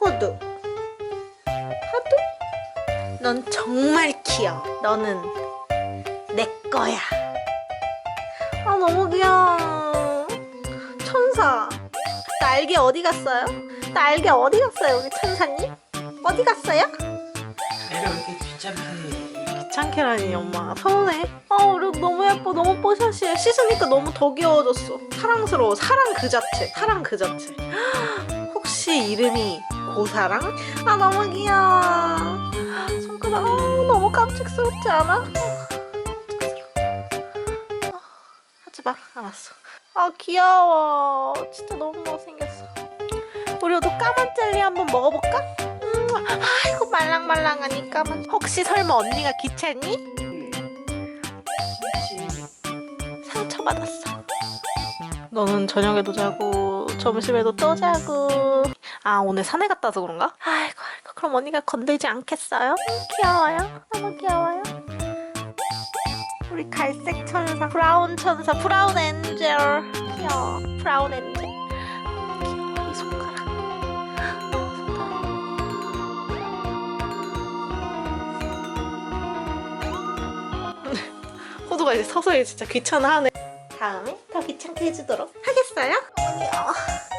호두. 호두? 넌 정말 귀여워. 너는 내 거야. 아, 너무 귀여워. 천사. 날개 어디 갔어요? 날개 어디 갔어요, 우리 천사님? 어디 갔어요? 내가 왜 이렇게 귀찮게 귀찮게라니 엄마 서운해 아 우리 너무 예뻐 너무 뽀샤시해 씻으니까 너무 더 귀여워졌어 사랑스러워 사랑 그 자체 사랑 그 자체 혹시 이름이 고사랑? 아 너무 귀여워 손가락 아, 너무 깜찍스럽지 않아? 하지마 알았어 아 귀여워 진짜 너무 못생겼어 우리도 까만 젤리 한번 먹어볼까? 음, 아이고 말랑말랑하니 까만 혹시 설마 언니가 귀찮니? 상처받았어 너는 저녁에도 자고 점심에도 또 자고 아 오늘 산에 갔다 와서 그런가? 아이고 아이고 그럼 언니가 건들지 않겠어요? 음, 귀여워요 너무 귀여워요 우리 갈색 천사 브라운 천사 브라운 엔젤 귀여워 브라운 엔젤 귀여워 이 손가락 아, 손가락 호두가 이제 서서히 진짜 귀찮아하네. 다음에 더 귀찮게 해주도록 하겠어요?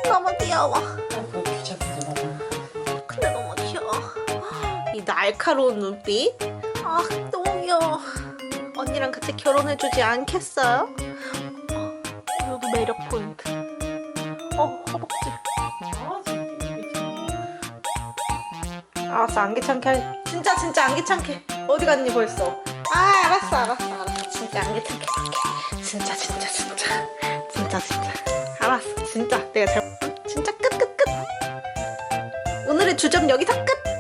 너무 귀여워. 근데 너무 귀여워. 이 날카로운 눈빛. 아, 너무 귀여워. 언니랑 같이 결혼해주지 않겠어요? 어, 이것도 매력 포인트. 어, 허벅지. 알았어, 안 귀찮게 할. 진짜 진짜 안 귀찮게. 어디 갔니 벌써? 아, 알았어, 알았어, 알았어. 진짜 안 귀찮게 할게. 진짜 진짜 진짜 진짜 진짜. 진짜 내가 잘. 진짜 끝 끝 끝. 오늘의 주점 여기서 끝.